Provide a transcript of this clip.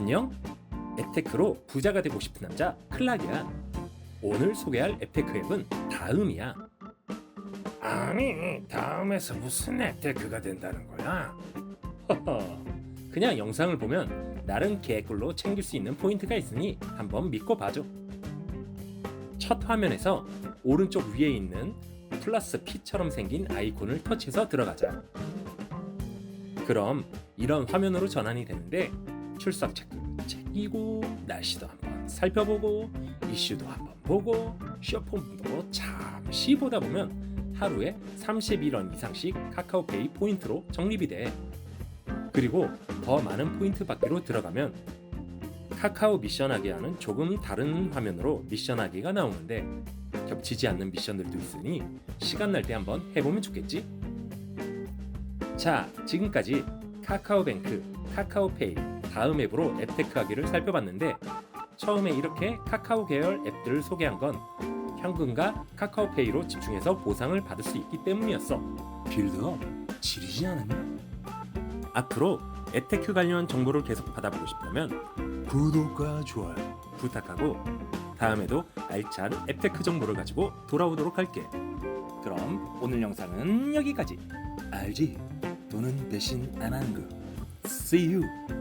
안녕? 앱테크로 부자가 되고 싶은 남자 클락이야. 오늘 소개할 앱테크 앱은 다음이야. 아니 다음에서 무슨 앱테크가 된다는 거야? 허허. 그냥 영상을 보면 나름 개꿀로 챙길 수 있는 포인트가 있으니 한번 믿고 봐줘. 첫 화면에서 오른쪽 위에 있는 플러스 P처럼 생긴 아이콘을 터치해서 들어가자. 그럼 이런 화면으로 전환이 되는데 출석 체크 챙기고 날씨도 한번 살펴보고 이슈도 한번 보고 쇼폼도 잠시 보다 보면 하루에 31원 이상씩 카카오페이 포인트로 적립이 돼. 그리고 더 많은 포인트 받기로 들어가면 카카오 미션하기와는 조금 다른 화면으로 미션하기가 나오는데 겹치지 않는 미션들도 있으니 시간 날 때 한번 해보면 좋겠지? 자, 지금까지 카카오뱅크, 카카오페이, 다음 앱으로 앱테크 하기를 살펴봤는데 처음에 이렇게 카카오 계열 앱들을 소개한 건 현금과 카카오페이로 집중해서 보상을 받을 수 있기 때문이었어. 빌드업 지리지 않았냐? 앞으로 앱테크 관련 정보를 계속 받아보고 싶다면 구독과 좋아요 부탁하고 다음에도 알찬 앱테크 정보를 가지고 돌아오도록 할게. 그럼 오늘 영상은 여기까지. 알지? 돈은 대신 안 하는 거. See you.